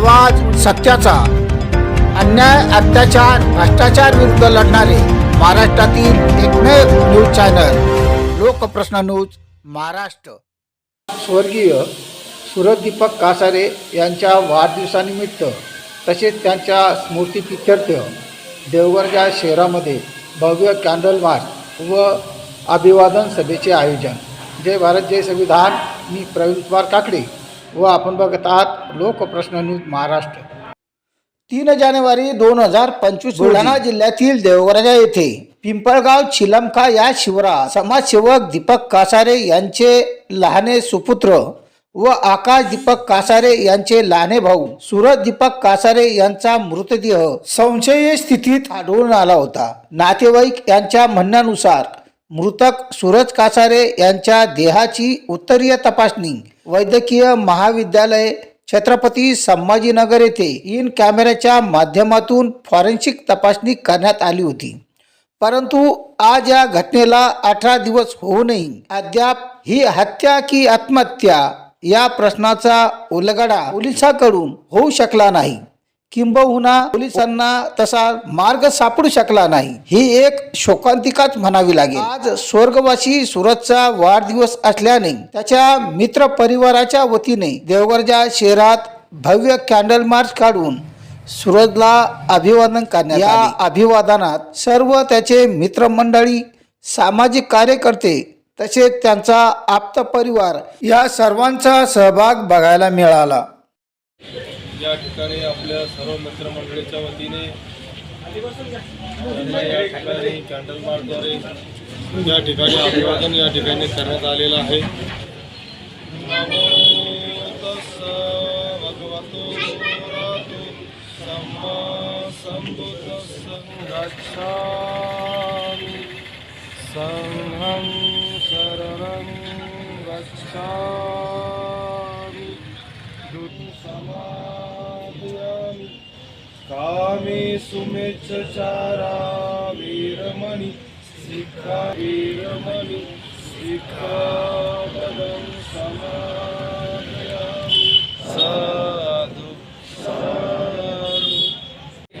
आवाज सत्याचा. अन्याय अत्याचार भ्रष्टाचार विरुद्ध लढणारे महाराष्ट्रातील एकमेव news channel Lokprashna news Maharashtra. स्वर्गीय सुरज दीपक कासारे यांच्या वाढदिवसानिमित्त तसेच त्यांच्या स्मृतिपित्यर्थ देवगडच्या शहरामध्ये भव्य कॅन्डल मार्च व अभिवादन सभेचे आयोजन. जय भारत जय संविधान. मी प्रवीण कुमार काकडे. व आपण बघत आहात लोकप्रश्न न्यूज महाराष्ट्र. तीन जानेवारी दोन हजार पंचवीस बुलढाणा जिल्ह्यातील देवगराजा येथे पिंपळगाव चिलमका या शिवरात समाजसेवक दीपक कासारे यांचे लहाने सुपुत्र व आकाश दीपक कासारे यांचे लहाने भाऊ सुरज दीपक कासारे यांचा मृतदेह संशयीय स्थितीत आढळून आला होता. नातेवाईक यांच्या म्हणण्यानुसार मृतक सूरज कासारे यांच्या देहाची उत्तरीय तपासणी. वैद्यकीय महाविद्यालय छत्रपती संभाजीनगर येथे इन कॅमेऱ्याच्या माध्यमातून फॉरेन्सिक तपासणी करण्यात आली होती. परंतु आज या घटनेला अठरा दिवस होऊनही अद्याप ही हत्या की आत्महत्या या प्रश्नाचा उलगडा पोलिसांकडून होऊ शकला नाही. किंबहुना पोलिसांना तसा मार्ग सापडू शकला नाही. ही एक शोकांतिकाच म्हणावी लागेल. आज स्वर्गवासी सुरतचा वाढदिवस असल्याने त्याच्या मित्र परिवाराच्या वतीने देवगडच्या शहरात भव्य कॅन्डल मार्च काढून सूरजला अभिवादन करण्यात या अभिवादनात सर्व त्याचे मित्रमंडळी सामाजिक कार्यकर्ते तसेच त्यांचा आप्त परिवार या सर्वांचा सहभाग बघायला मिळाला. या ठिकाणी आपल्या सर्व मित्रमंडळीच्या वतीने त्यांना या ठिकाणी कॅन्डल मार्कद्वारे या ठिकाणी अभिवादन या ठिकाणी करण्यात आलेलं आहे. भगवतो संघं शरणं गच्छामि। कामे वीरमणि शिखा वीरमणि शिखापदं समादयामि साधु साधु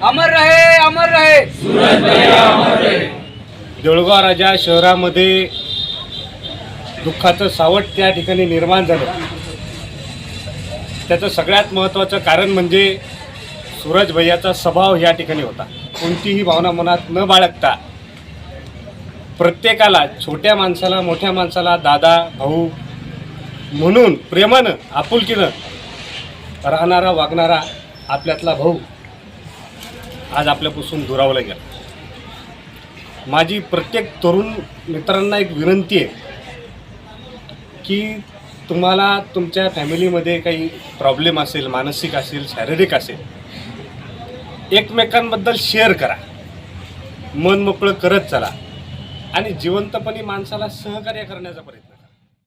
अमर रहे। अमर रहे। देऊळगाव राजा शहरामध्ये दुःखाचं सावट त्या ठिकाणी निर्माण झालं. त्याचं सगळ्यात महत्त्वाचं कारण म्हणजे सूरज भैयाचा स्वभाव या ठिकाणी होता. कोणतीही भावना मनात न बाळगता प्रत्येकाला छोट्या माणसाला मोठ्या माणसाला दादा भाऊ म्हणून प्रेमानं आपुलकीनं राहणारा वागणारा आपल्यातला भाऊ आज आपल्यापासून दुरावला गेला. माझी प्रत्येक तरुण मित्रांना एक विनंती आहे की तुम्हाला तुमच्या फॅमिलीमध्ये काही प्रॉब्लेम असेल मानसिक असेल शारीरिक असेल एकमेकांबद्दल शेअर करा. मन मोकळं करत चला. आणि जिवंतपणे माणसाला सहकार्य करण्याचा प्रयत्न